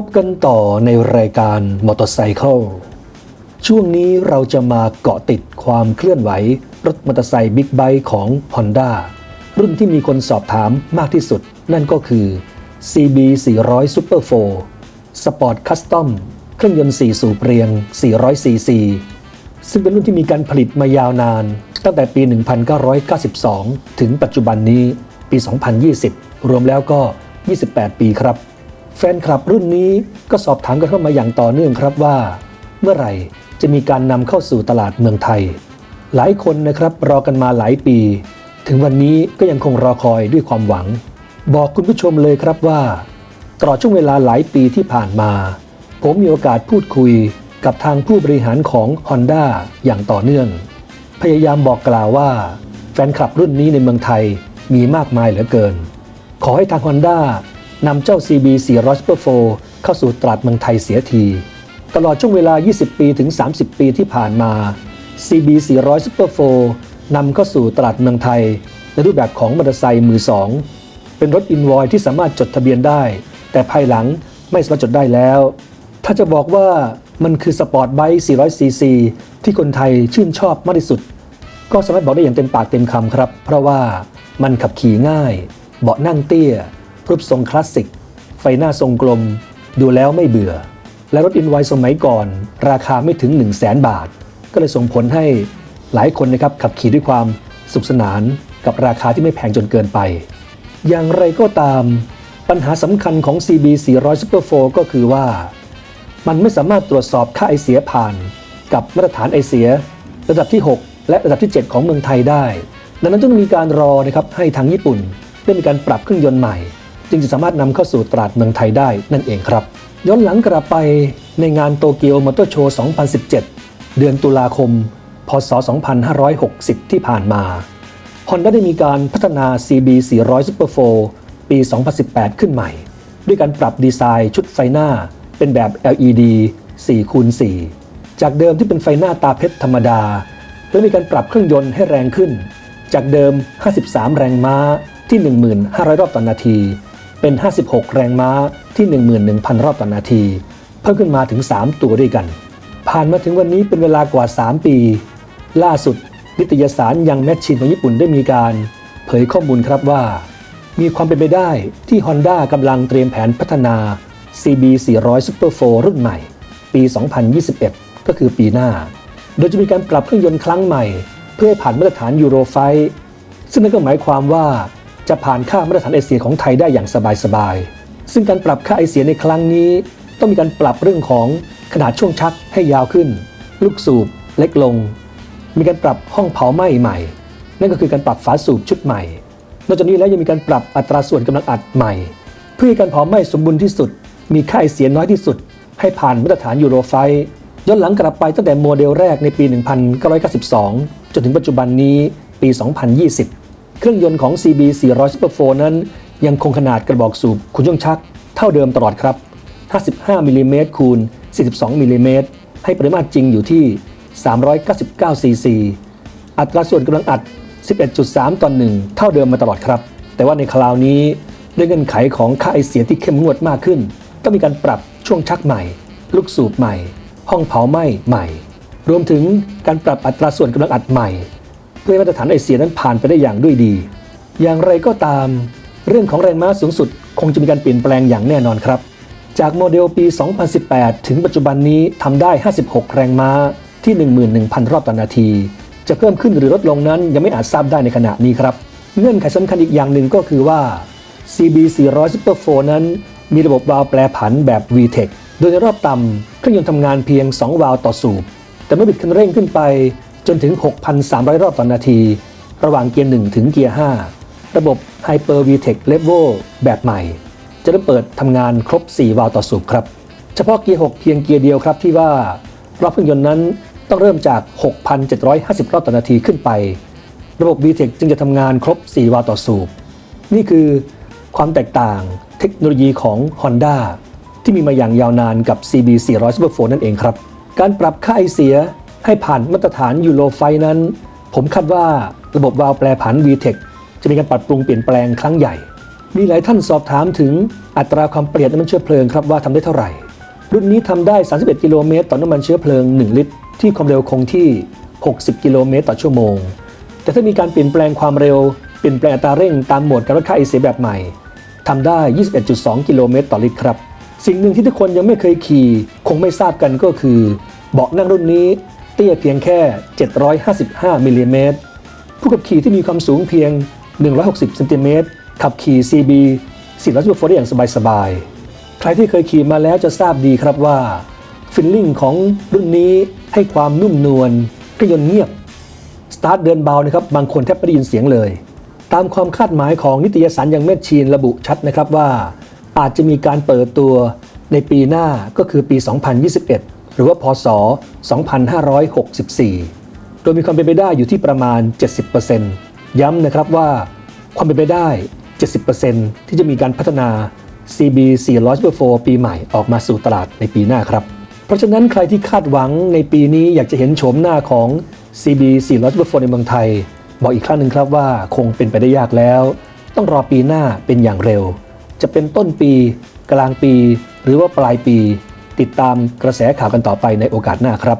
พบกันต่อในรายการมอเตอร์ไซค์ช่วงนี้เราจะมาเกาะติดความเคลื่อนไหว รถมอเตอร์ไซค์บิ๊กไบค์ของ Honda รุ่นที่มีคนสอบถามมากที่สุด นั่นก็คือ CB 400 Super 4 Sport Custom เครื่องยนต์ 4 สูบเรียง 400 cc ซึ่งเป็นรุ่นที่มีการผลิตมายาวนาน ตั้งแต่ปี 1992 ถึงปัจจุบันนี้ปี 2020 รวมแล้วก็ 28 ปีครับ แฟนคลับรุ่นนี้ก็สอบถามกันเข้ามาอย่างต่อเนื่องครับว่า เมื่อไหร่จะมีการนำเข้าสู่ตลาดเมืองไทย หลายคนนะครับรอกันมาหลายปี ถึงวันนี้ก็ยังคงรอคอยด้วยความหวัง บอกคุณผู้ชมเลยครับว่า ตลอดช่วงเวลาหลายปีที่ผ่านมา ผมมีโอกาสพูดคุยกับทางผู้บริหารของ Honda อย่างต่อเนื่อง พยายามบอกกล่าวว่า แฟนคลับรุ่นนี้ในเมืองไทยมีมากมายเหลือเกิน ขอให้ทาง Honda นำเจ้า CB 400 Super 4เข้าสู่ตลาดเมืองไทยเสียที ตลอดช่วงเวลา 20 ปีถึง 30 ปีที่ผ่านมา CB 400 Super 4นำเข้าสู่ตลาดเมืองไทย ในรูปแบบของมอเตอร์ไซค์มือสองเป็นรถอินวอยที่สามารถจดทะเบียนได้ แต่ภายหลังไม่สามารถจดได้แล้ว ถ้าจะบอกว่ามันคือสปอร์ตไบค์ 400cc ที่คนไทยชื่นชอบมากที่สุด ก็สามารถบอกได้อย่างเต็มปากเต็มคำครับ เพราะว่ามันขับขี่ง่าย เบาะนั่งเตี้ย รูปทรงคลาสสิก ไฟหน้าทรงกลม ดูแล้วไม่เบื่อ และรถอินไวสมัยก่อน ราคาไม่ถึง 1 0 0 0 0แสนบาท ก็เลยส่งผลให้หลายคนนะครับขับขี่ด้วยความสุขสนานกับราคาที่ไม่แพงจนเกินไป อย่างไรก็ตาม ปัญหาสำคัญของ CB 400 Super 4ก็คือว่า มันไม่สามารถตรวจสอบค่าไอเสียผ่าน กับมาตรฐานไอเสีย ระดับที่ 6 และระดับที่ 7 ของเมืองไทยได้ ดังนั้นต้องมีการรอนะครับให้ทางญี่ปุ่นได้มีการปรับเครื่องยนต์ใหม่ จึงจะสามารถนำเข้าสู่ตลาดเมืองไทยได้นั่นเองครับ ย้อนหลังกลับไปในงานโตเกียวมอเตอร์โชว์ 2017 เดือนตุลาคม พศ 2560 ที่ผ่านมา Honda ได้มีการพัฒนา CB 400 Super 4ปี 2018 ขึ้นใหม่ ด้วยการปรับดีไซน์ชุดไฟหน้า เป็นแบบ LED 4คูณ4จากเดิมที่เป็นไฟหน้าตาเพชรธรรมดา และมีการปรับเครื่องยนต์ให้แรงขึ้น จากเดิม 53 แรงม้าที่ 1,500 รอบต่อนาที เป็น 56 แรงม้าที่ 11,000 รอบต่อนาที เพิ่มขึ้นมาถึง 3 ตัวด้วยกัน ผ่านมาถึงวันนี้เป็นเวลากว่า 3 ปี ล่าสุด นิตยสารยังแมชชีนของญี่ปุ่นได้มีการ เผยข้อมูลครับว่า มีความเป็นไปได้ที่ Honda กำลังเตรียมแผนพัฒนา CB 400 Super 4รุ่นใหม่ ปี 2021 ก็คือปีหน้า โดยจะมีการปรับเครื่องยนต์ครั้งใหม่ เพื่อให้ผ่านมาตรฐานยูโรไฟซึ่งนั่นก็หมายความว่า จะผ่านค่ามาตรฐานไอเสียของไทยได้อย่างสบายๆ ซึ่งการปรับค่าไอเสียในครั้งนี้ ต้องมีการปรับเรื่องของขนาดช่วงชักให้ยาวขึ้น ลูกสูบเล็กลง มีการปรับห้องเผาไหม้ใหม่ นั่นก็คือการปรับฝาสูบชุดใหม่ นอกจากนี้แล้วยังมีการปรับอัตราส่วนกำลังอัดใหม่ เพื่อให้การเผาไหม้สมบูรณ์ที่สุด มีค่าไอเสียน้อยที่สุด ให้ผ่านมาตรฐานยูโรไฟย้อนหลังกลับไปตั้งแต่โมเดลแรกในปี 1992 จนถึงปัจจุบันนี้ปี 2020 เครื่องยนต์ของ CB 400 Super 4นั้น ยังคงขนาดกระบอกสูบขุนช่วงชัก เท่าเดิมตลอดครับ 55มิลลิเมตรคูณ 42มิลลิเมตรให้ปริมาตรจริงอยู่ที่ 399 ซีซี อัตราส่วนกำลังอัด 11.3 ต่อ1เท่าเดิมมาตลอดครับ แต่ว่าในคราวนี้ด้วยเงื่อนไขของค่าไอเสียที่เข้มงวดมากขึ้น ต้องมีการปรับช่วงชักใหม่ ลูกสูบใหม่ ห้องเผาไหม้ใหม่ รวมถึงการปรับอัตราส่วนกำลังอัดใหม่ เพื่อให้มาตรฐานไอเสียนั้นผ่านไปได้อย่างด้วยดี อย่างไรก็ตาม เรื่องของแรงม้าสูงสุด คงจะมีการเปลี่ยนแปลงอย่างแน่นอนครับ จากโมเดลปี 2018 ถึงปัจจุบันนี้ทำได้ 56 แรงม้าที่ 11,000 รอบต่อนาที จะเพิ่มขึ้นหรือลดลงนั้นยังไม่อาจทราบได้ในขณะนี้ครับ เงื่อนไขสำคัญอีกอย่างหนึ่งก็คือว่า CB 400 Super 4นั้น มีระบบวาล์วแปรผันแบบ VTEC โดยในรอบต่ำเครื่องยนต์ทำงานเพียง 2 วาล์วต่อสูบ แต่เมื่อบิดคันเร่งขึ้นไป จนถึง 6,300 รอบต่อนาที ระหว่างเกียร์ 1 ถึงเกียร์ 5 ระบบ Hyper VTEC Level แบบใหม่ จะเริ่มเปิดทำงานครบ 4 วาล์วต่อสูบครับ เฉพาะเกียร์ 6 เพียงเกียร์เดียวครับที่ว่ารอบเครื่องยนต์นั้นต้องเริ่มจาก 6,750 รอบต่อนาทีขึ้นไป ระบบ VTEC จึงจะทำงานครบ 4 วาล์วต่อสูบ นี่คือความแตกต่างเทคโนโลยีของ Honda ที่มีมาอย่างยาวนานกับ CB 400 Super 4นั่นเองครับ การปรับค่าไอเสีย ให้ผ่านมาตรฐานยูโรไฟนั้น ผมคาดว่าระบบวาล์วแปรผัน VTEC จะมีการปรับปรุงเปลี่ยนแปลงครั้งใหญ่ มีหลายท่านสอบถามถึงอัตราความประหยัดน้ำมันเชื้อเพลิงครับว่าทำได้เท่าไหร่ รุ่นนี้ทำได้ 31 กิโลเมตรต่อน้ำมันเชื้อเพลิง 1 ลิตร ที่ความเร็วคงที่ 60 กิโลเมตรต่อชั่วโมง แต่ถ้ามีการเปลี่ยนแปลงความเร็ว เปลี่ยนแปลงอัตราเร่งตามโหมดการลดค่าไอเสียแบบใหม่ทำได้ 21.2 กิโลเมตรต่อลิตรครับ สิ่งหนึ่งที่ทุกคนยังไม่เคยขี่คงไม่ทราบกันก็คือเบาะนั่งรุ่นนี้ เตี้ยเพียงแค่ 755มิลลิเมตรผู้ขับขี่ที่มีความสูงเพียง 160เซนติเมตรขับขี่ CB 400ได้อย่างสบายๆ ใครที่เคยขี่มาแล้วจะทราบดีครับว่า ฟิลลิ่งของรุ่นนี้ให้ความนุ่มนวลเครื่องยนต์เงียบ สตาร์ทเดินเบานะครับ บางคนแทบไม่ได้ยินเสียงเลย ตามความคาดหมายของนิตยสารอย่างแมชชีนระบุชัดนะครับว่า อาจจะมีการเปิดตัวในปีหน้าก็คือปี 2021 หรือว่าพศ 2564 โดยมีความเป็นไปได้อยู่ที่ประมาณ 70%ย้ำนะครับว่าความเป็นไปได้ 70%ที่จะมีการพัฒนา CB 400ปีใหม่ออกมาสู่ตลาดในปีหน้าครับ เพราะฉะนั้นใครที่คาดหวังในปีนี้อยากจะเห็นโฉมหน้าของ CB 400ในเมืองไทย บอกอีกครั้งหนึ่งครับว่าคงเป็นไปได้ยากแล้ว ต้องรอปีหน้าเป็นอย่างเร็ว จะเป็นต้นปี กลางปี หรือว่าปลายปี ติดตามกระแสข่าวกันต่อไปในโอกาสหน้าครับ